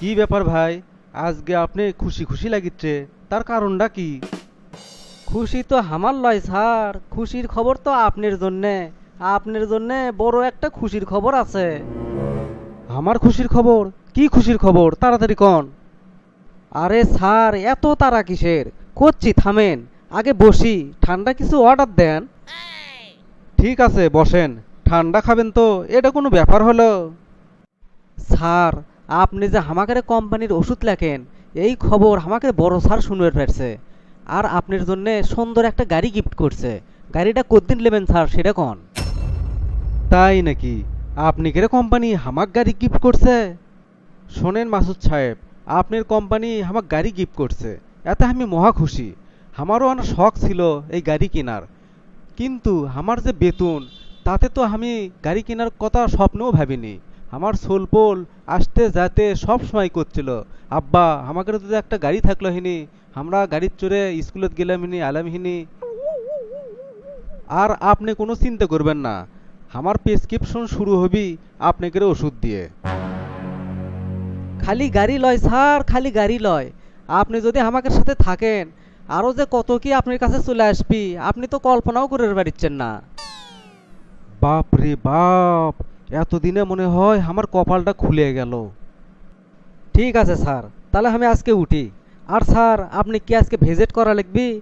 কি ব্যাপার ভাই? আজকে আপনি খুশি খুশি লাগিচ্ছে। তার কারণটা কি? খুশি তো হামার লয় স্যার। খুশির খবর তো আপনার জন্যে। আপনার জন্যে বড় একটা খুশির খবর আছে। আমার খুশির খবর? কি খুশির খবর? তাড়াতাড়ি কন। আরে স্যার এত তারা কিসের? করছি থামেন। আগে বসি। ঠান্ডা কিছু অর্ডার দেন। ঠিক আছে বসেন। ঠান্ডা খাবেন তো এটা কোনো ব্যাপার হলো? স্যার আপনি যে আমাকে কোম্পানির ওষুধ লেখেন, এই খবর আমাকে বড় স্যার শুনে ফেলছে। আর আপনার জন্য সুন্দর একটা গাড়ি গিফট করছে। গাড়িটা কতদিন নেবেন স্যার, সেটা কন? তাই নাকি? আপনি কেরে কোম্পানি হামাক গাড়ি গিফট করছে? শোনেন মাসুদ সাহেব, আপনার কোম্পানি হামাক গাড়ি গিফট করছে। এতে আমি মহা খুশি। আমারও অনেক শখ ছিল এই গাড়ি কেনার। কিন্তু আমার যে বেতন, তাতে তো আমি গাড়ি কেনার কথা স্বপ্নও ভাবিনি। আমার সোলপোল আসতে যাতে সব সময় করছিল। আব্বা আমাকে যদি একটা গাড়ি থাকল হিনি। আমরা গাড়ির চড়ে স্কুলত গেলাম হিনি আলাম হিনি। আর আপনি কোনো চিন্তা করবেন না। আমার প্রেসক্রিপশন শুরু হবি আপনাকে ওষুধ দিয়ে। খালি গাড়ি লয় স্যার খালি গাড়ি লয়। আপনি যদি আমাকে সাথে থাকেন আরও যে কত কি আপনার কাছে চলে আসবি আপনি তো কল্পনাও করে পারছেন না। বাপ রে বাপ! এতদিনে মনে হয় আমার কপালটা খুলে গেল। ঠিক আছে স্যার। তাহলে আমি আজকে উঠি। আর স্যার আপনি কি আজকে ভিজিট করা লিখবি?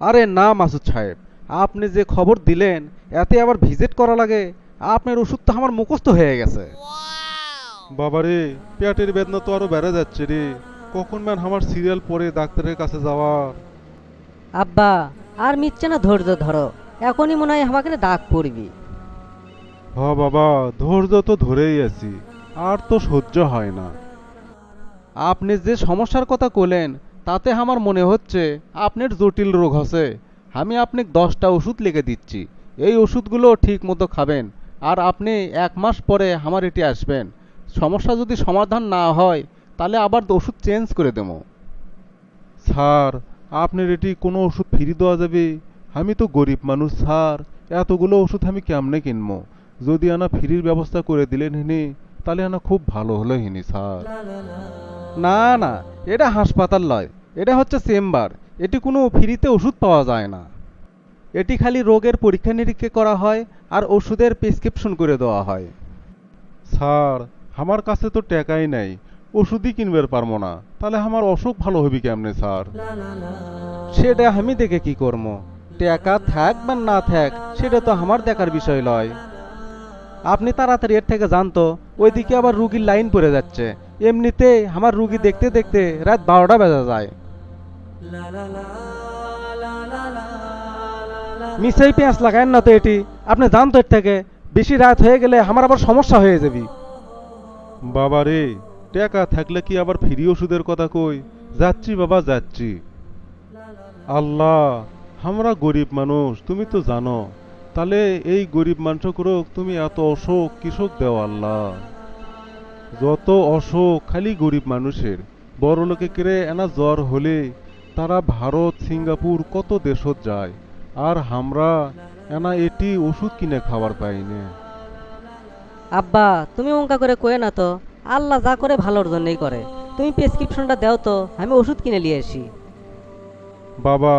আরে না মাসুদ সাহেব। আপনি যে খবর দিলেন এতে আবার ভিজিট করা লাগে। আপনার ওষুধ তো আমার মুখস্থ হয়ে গেছে। বাবারে পেটের বেদনা তো আরও বেড়ে যাচ্ছে রে। কখন ম্যান আমার সিরিয়াল পরে ডাক্তারের কাছে যাওয়া আব্বা আর মিথ্যে না ধৈর্য ধরো। এখনই মনে হয় আমাকে ডাক পড়বি। হ বাবা ধৈর্য তো ধরেই আছি আর তো সহ্য হয় না। আপনি যে সমস্যার কথা কলেন তাতে আমার মনে হচ্ছে আপনার জটিল রোগ আছে আমি আপনাকে দশটা ওষুধ লিখে দিচ্ছি। এই ওষুধগুলো ঠিক মতো খাবেন আর আপনি এক মাস পরে আমার এটি আসবেন। সমস্যা যদি সমাধান না হয় তাহলে আবার ওষুধ চেঞ্জ করে দেবো। স্যার আপনার এটি কোনো ওষুধ ফ্রি দেওয়া যাবে? আমি তো গরিব মানুষ স্যার এতগুলো ওষুধ আমি কেমনে কিনবো? যদি আনা ফ্রির ব্যবস্থা করে দিলেন হিনি তাহলে আনা খুব ভালো হলো হিনি স্যার। না না এটা হাসপাতাল নয় এটা হচ্ছে চেম্বার। এটি কোনো ফ্রিতে ওষুধ পাওয়া যায় না। এটি খালি রোগের পরীক্ষা নিরীক্ষা করা হয় আর ওষুধের প্রেসক্রিপশন করে দেওয়া হয়। স্যার আমার কাছে তো টাকাই নাই। ওষুধই কিনবার পারব না। তাহলে আমার অসুখ ভালো হবে কেমনে স্যার? সেটা আমি দেখে কি করব? টাকা থাক বা না থাক সেটা তো আমার দেখার বিষয় নয় আপনি তাড়াতাড়ি এর থেকে জানতো, ওইদিকে আবার রুগীর লাইন পড়ে যাচ্ছে। এমনিতে আমার রুগী দেখতে দেখতে রাত বারোটা বেজা যায়। মিসাই পেঁয়াজ লাগায়েন না তো এটি। আপনি জানতো এর থেকে, বেশি রাত হয়ে গেলে আমার আবার সমস্যা হয়ে যাবি। বাবা রে, টাকা থাকলে কি আবার ফ্রি ওষুধের কথা কই? যাচ্ছি বাবা, যাচ্ছি। আল্লাহ, আমরা গরিব মানুষ, তুমি তো জানো। তাহলে এই গরিব মানুষগুলো তুমি এত অসুখ কৃষক দেও আল্লাহ? যত অসুখ খালি গরিব মানুষের। বড় লোকে কেড়ে এনা জ্বর হলে তারা ভারত সিঙ্গাপুর কত দেশত যায় আর আমরা এনা এটি ওষুধ কিনে খাবার পাই না। আব্বা তুমি অঙ্কা করে কয়ে না তো আল্লাহ যা করে ভালোর জন্যই করে। তুমি প্রেসক্রিপশনটা দাও তো আমি ওষুধ কিনে নিয়ে আসি। বাবা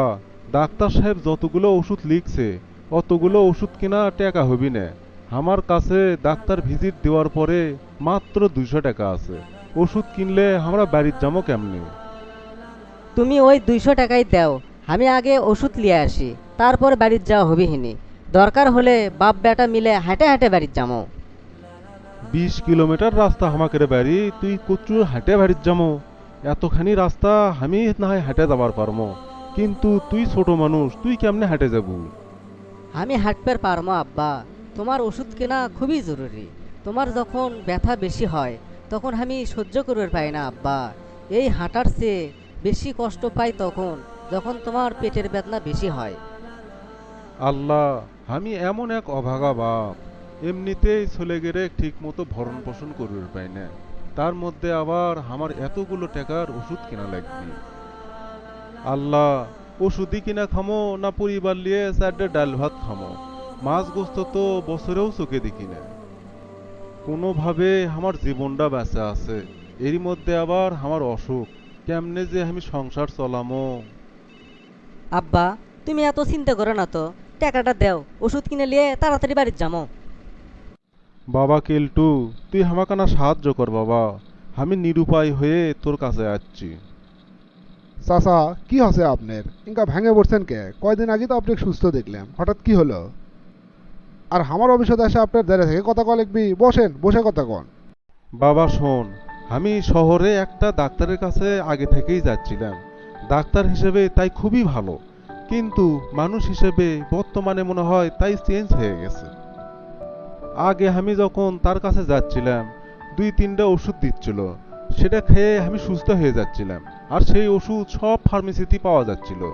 ডাক্তার সাহেব যতগুলো ওষুধ লিখছে অতগুলো ওষুধ কিনা টাকা হবি না। আমার কাছে ডাক্তার ভিজিট দেওয়ার পরে মাত্র দুইশো টাকা আছে। ওষুধ কিনলে আমরা বাড়ির যাব কেমনি? তুমি ওই দুইশো টাকাই দাও। আমি আগে ওষুধ নিয়ে আসি তারপর বাড়ির যাওয়া হবে হিনি। দরকার হলে বাপ বেটা মিলে হাঁটে হাঁটে বাড়ির যাব। বিশ কিলোমিটার রাস্তা আমাকে বাড়ি তুই কচু হাঁটে বাড়ির যাব। এতখানি রাস্তা আমি না হয় হাঁটে যাবার পারমো কিন্তু তুই ছোট মানুষ তুই কেমনে হাঁটে যাব? আমি হাঁটপের পারমো আব্বা। তোমার ওষুধ কেনা খুবই জরুরি। তোমার যখন ব্যথা বেশি হয়, তখন আমি সহ্য করতে পাই না, আব্বা। এই হাঁটার চেয়ে বেশি কষ্ট পাই তখন, যখন তোমার পেটের বেদনা বেশি হয়। আল্লাহ, আমি এমন এক অভাগা বাপ। এমনিতেই চলে গেলে ঠিক মতো ভরণ পোষণ করবে পাই না। তার মধ্যে আবার আমার এতগুলো টাকার ওষুধ কেনা লাগবে। আল্লাহ ওষুধই কিনা খামো না পরিবার নিয়ে চারটে ডাল ভাত খামো। মাছ গোস্ত তো বছরেও চোখে দেখি না। কোনোভাবে আমার জীবনটা বেঁচে আছে। এরই মধ্যে আবার আমার অসুখ। কেমনে যে আমি সংসার চলামো। আব্বা তুমি এত চিন্তা করো না তো। টাকাটা দেও ওষুধ কিনে নিয়ে তাড়াতাড়ি বাড়ির যাব বাবা কেলটু তুই আমাকে না সাহায্য কর বাবা। আমি নিরুপায় হয়ে তোর কাছে আসছি। চাচা, কি হসে আপনার? ইনকা ভেঙে পড়ছেন কে? কয়দিন আগে তো আপনি সুস্থ দেখলাম হঠাৎ কি হলো? আর আমার অফিসে এসে আপনার দাঁড়ে থেকে কথা কল লিখবি বসেন, বসে কথা কন। বাবা, শোন, আমি শহরে একটা ডাক্তারের কাছে আগে থেকেই যাচ্ছিলাম। ডাক্তার হিসেবে তাই খুবই ভালো। কিন্তু মানুষ হিসেবে বর্তমানে মনে হয় তাই চেঞ্জ হয়ে গেছে। আগে আমি যখন তার কাছে যাচ্ছিলাম দুই তিনটা ওষুধ দিচ্ছিল। সেটা খেয়ে আমি সুস্থ হয়ে যাচ্ছিলাম। আর সেই ওষুধ সব ফার্মেসিতেই পাওয়া যাচ্ছিল।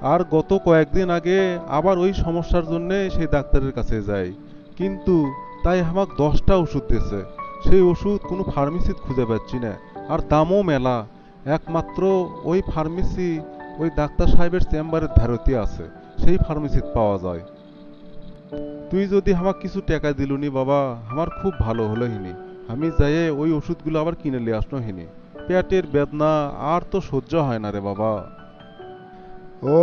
আর গত কয়েকদিন আগে আবার ওই সমস্যার জন্যে সেই ডাক্তারের কাছে যাই। কিন্তু তাই আমাকে দশটা ওষুধ দিয়েছে। সেই ওষুধ কোনো ফার্মেসিত খুঁজে পাচ্ছি না। আর দামও মেলা। একমাত্র ওই ফার্মেসি ওই ডাক্তার সাহেবের চেম্বারের ধারতি আছে। সেই ফার্মেসিত পাওয়া যায়। তুই যদি আমাকে কিছু টাকা দিলুনি বাবা, আমার খুব ভালো হলো হিনি। আমি যাইয়ে ওই ওষুধগুলো আবার কিনে নিয়ে আসলো হিনি। পেটের বেদনা আর তো সহ্য হয় না রে বাবা। ও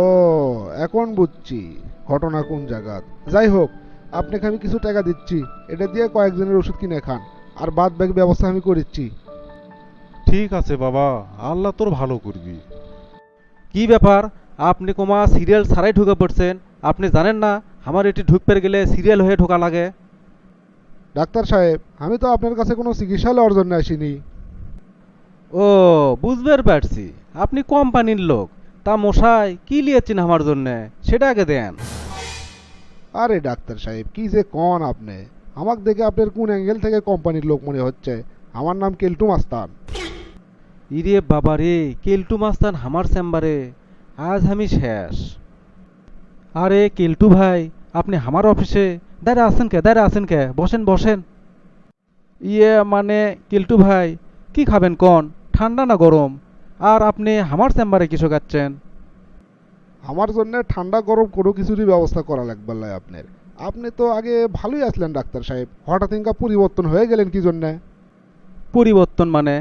এখন বুঝছি। ঘটনা কোন জায়গাত? যাই হোক আপনাকে আমি কিছু টাকা দিচ্ছি। এটা দিয়ে কয়েকজনের ওষুধ কিনে খান। আর বাদ বাকি ব্যবস্থা আমি করেছি। ঠিক আছে বাবা আল্লাহ তোর ভালো করবি। কি ব্যাপার? আপনি কোমা সিরিয়াল ছাড়াই ঢুকে পড়ছেন। আপনি জানেন না আমার এটি ঢুক ঢুকতে গেলে সিরিয়াল হয়ে ঢোকা লাগে? ডাক্তার সাহেব আমি তো আপনার কাছে কোনো চিকিৎসালয় অর্জন আসিনি। ও বুঝবার পারছি। আপনি কোম্পানির লোক। তা মশাই কি লিয়েছেন আমার জন্যে? সেটা আগে দেন। আরে ডাক্তার সাহেব কি যে কন আপনি? আমাকে দেখে আপনার কোন অ্যাঙ্গেল থেকে কোম্পানির লোক মনে হচ্ছে? আমার নাম কেলটু মাস্তান। ইরে বাবা রে কেলটু মাস্তান আমার চেম্বারে। আজ আমি শেষ। আরে কেলটু ভাই আপনি আমার অফিসে? দাঁড়া আছেন কে? দাঁড়া আছেন কে? বসেন বসেন। ইয়ে মানে কেলটু ভাই কি খাবেন কোন? ঠান্ডা না গরম? আর আপনি আমার চেম্বারে কিছু খাচ্ছেন? আমার জন্য ঠান্ডা গরম কোনো কিছুরই ব্যবস্থা করা লাগবে না আপনার। আপনি তো আগে ভালোই আসলেন ডাক্তার সাহেব। হঠাৎ ইনকা পরিবর্তন হয়ে গেলেন কি জন্যে? পরিবর্তন মানে?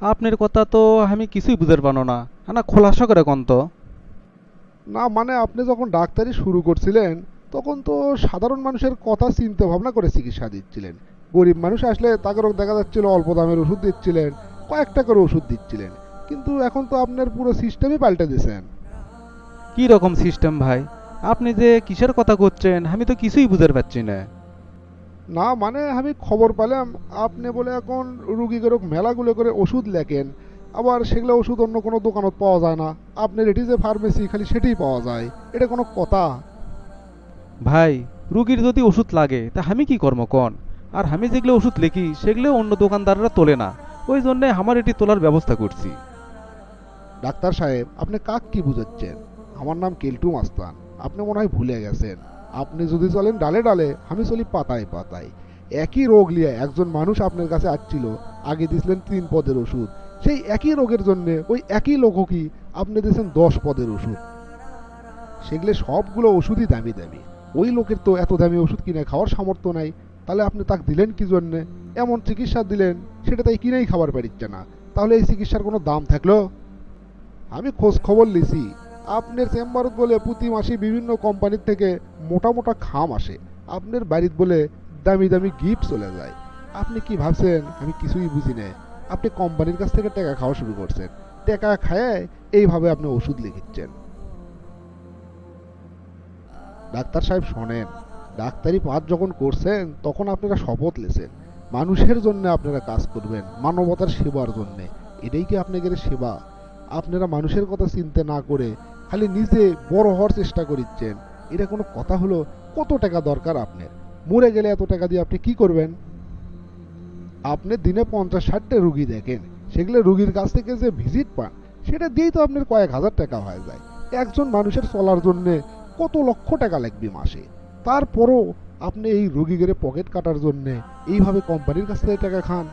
আপনার কথা তো আমি কিছুই বুঝতে পারো না। না খোলাসা করে কোন তো? না মানে আপনি যখন ডাক্তারি শুরু করছিলেন তখন তো সাধারণ মানুষের কথা চিন্তা ভাবনা করে চিকিৎসা দিচ্ছিলেন। গরিব মানুষ আসলে তাদেরও দেখা যাচ্ছিল অল্প দামের ওষুধ দিচ্ছিলেন। কয়েকটা করে ওষুধ দিচ্ছিলেন কিন্তু এখন তো আপনার পুরো সিস্টেমই পাল্টে দিয়েছেন। কি রকম সিস্টেম ভাই? আপনি যে কিসের কথা করছেন আমি তো কিছুই বুঝতে পারছি না। না মানে আমি খবর পেলাম আপনি বলে এখন রুগীকে মেলাগুলো করে ওষুধ লেখেন আবার সেগুলো ওষুধ অন্য কোনো দোকানত পাওয়া যায় না। আপনার এটি যে ফার্মেসি খালি সেটাই পাওয়া যায়। এটা কোনো কথা? ভাই রুগীর যদি ওষুধ লাগে তা আমি কি কর্ম কন? আর আমি যেগুলো ওষুধ লিখি সেগুলো অন্য দোকানদাররা তোলে না। ওই জন্যে আমার এটি তোলার ব্যবস্থা করছি। ডাক্তার সাহেব, আপনি কাক কি বুঝাচ্ছেন? আমার নাম কেলটু মাস্তান। আপনি মনে হয় ভুলে গেছেন। আপনি যদি চলেন ডালে ডালে, আমি চলি পাতায় পাতায়। একই রোগ নিয়ে একজন মানুষ আপনার কাছে আসছিল, আগে দিয়েছিলেন তিন পদের ওষুধ। সেই একই রোগের জন্য ওই একই লোকও কি আপনি দিয়েছেন দশ পদের ওষুধ? সেগুলো সবগুলো ওষুধই দামি দামি। ওই লোকের তো এত দামি ওষুধ কিনে খাওয়ার সামর্থ্য নাই। তাহলে আপনি তাকে দিলেন কি জন্যে? এমন চিকিৎসা দিলেন। সেটা তাই কিনেই খাবার পারিচ্ছে না। তাহলে এই চিকিৎসার কোনো দাম থাকল? আমি খোঁজ খবর লিছি আপনার চেম্বারত বলে প্রতি মাসে বিভিন্ন কোম্পানির থেকে মোটা মোটা খাম আসে। আপনার বাড়িত বলে দামি দামি গিফট চলে যায়। আপনি কি ভাবছেন? আমি কিছুই বুঝি না আপনি কোম্পানির কাছ থেকে টাকা খাওয়া শুরু করছেন। টাকা খায় এইভাবে আপনি ওষুধ লিখিচ্ছেন। ডাক্তার সাহেব শোনেন, ডাক্তারি পাঠ যখন করছেন, তখন আপনারা শপথ লেছেন। মানুষের জন্য আপনারা কাজ করবেন, মানবতার সেবার জন্য। এটাই কি আপনাদের সেবা? আপনারা মানুষের কথা চিন্তা না করে খালি নিজে বড় হওয়ার চেষ্টা করিচ্ছেন। এটা কোনো কথা হলো? কত টাকা দরকার আপনার? মরে গেলে এত টাকা দিয়ে আপনি কি করবেন? আপনি দিনে পঞ্চাশ, ষাটটা রুগী দেখেন। সেগুলো রুগীর কাছ থেকে যে ভিজিট পান, সেটা দিয়েই তো আপনার কয়েক হাজার টাকা হয়ে যায়। একজন মানুষের চলার জন্যে কত লক্ষ টাকা লাগবে মাসে? তারপরও আপনি এই রুগীদের পকেট কাটার জন্যে এইভাবে কোম্পানির কাছ থেকে টাকা খান।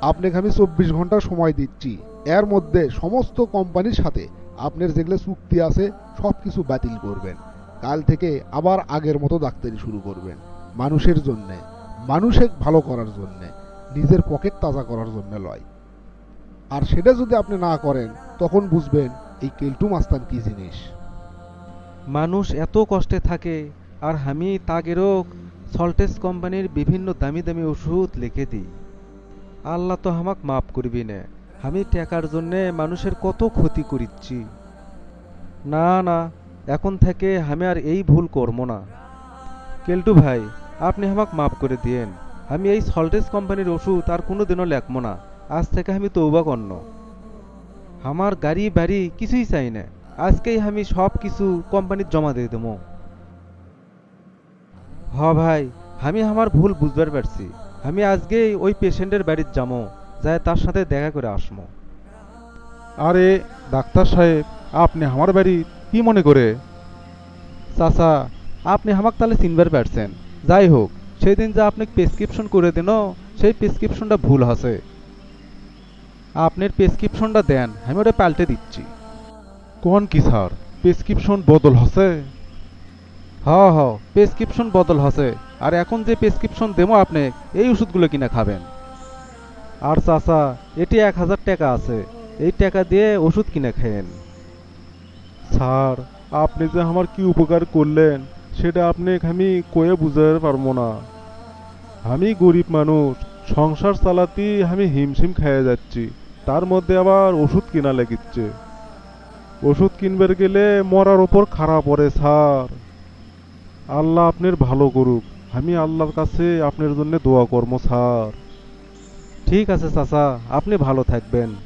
আপনাকে আমি চব্বিশ ঘণ্টা সময় দিচ্ছি। এর মধ্যে সমস্ত কোম্পানির সাথে আপনার যেগুলো চুক্তি আছে সব কিছু বাতিল করবেন। কাল থেকে আবার আগের মতো ডাক্তারি শুরু করবেন। মানুষের জন্যে, মানুষের ভালো করার জন্যে, নিজের পকেট তাজা করার জন্য লয়। আর সেটা যদি আপনি না করেন, তখন বুঝবেন এই কেলটু মাস্তান কি জিনিস। মানুষ এত কষ্টে থাকে। আর আমি তাগেরও সল্টেস কোম্পানির বিভিন্ন দামি দামি ওষুধ লিখে দিই। আল্লাহ তো আমাক মাফ করবি না। আমি টাকার জন্যে মানুষের কত ক্ষতি করিচ্ছি। না না, এখন থেকে আমি আর এই ভুল করব না। কেলটু ভাই, আপনি আমাক মাফ করে দিয়েন। আমি এই সল্টেস কোম্পানির ওষুধ আর কোনো দিনও লেখবো না। আজ থেকে আমি তৌবা করন আমার গাড়ি বাড়ি কিছুই চাই না। আজকেই আমি সব কিছু কোম্পানির জমা দিয়ে দেবো। হ ভাই আমি আমার ভুল বুঝবার পারছি। আমি আজকেই ওই পেশেন্টের বাড়ির যাব যায় তার সাথে দেখা করে আসমো আরে ডাক্তার সাহেব আপনি আমার বাড়ি কি মনে করে? চাচা আপনি আমাকে তাহলে চিনবার পারছেন। যাই হোক সেই দিন যে আপনি প্রেসক্রিপশন করে দেন সেই প্রেসক্রিপশনটা ভুল আছে। আপনার প্রেসক্রিপশনটা দেন আমি ওটা পাল্টে দিচ্ছি। কোন কি স্যার? প্রেসক্রিপশন বদল হসে? হ হ প্রেসক্রিপশন বদল হসে। আর এখন যে প্রেসক্রিপশন দেবো আপনি, এই ওষুধগুলো কিনা খাবেন। আর চাচা, এটি এক হাজার টাকা আছে। এই টাকা দিয়ে ওষুধ কিনে খেয়েন। স্যার, আপনি যে আমার কি উপকার করলেন, সেটা আপনি আমি কয়ে বুঝাতে পারব না। আমি গরিব মানুষ, সংসার চালাতে আমি হিমশিম খেয়ে যাচ্ছি। তার মধ্যে আবার ওষুধ কিনা লেগিচ্ছে। ওষুধ কিনবার গেলে মরার ওপর খারাপ পড়ে, স্যার। আল্লাহ আপনার ভালো করুক। আমি আল্লাহর কাছে আপনার জন্য দোয়া কর্ম স্যার। ঠিক আছে, চাচা। আপনি ভালো থাকবেন।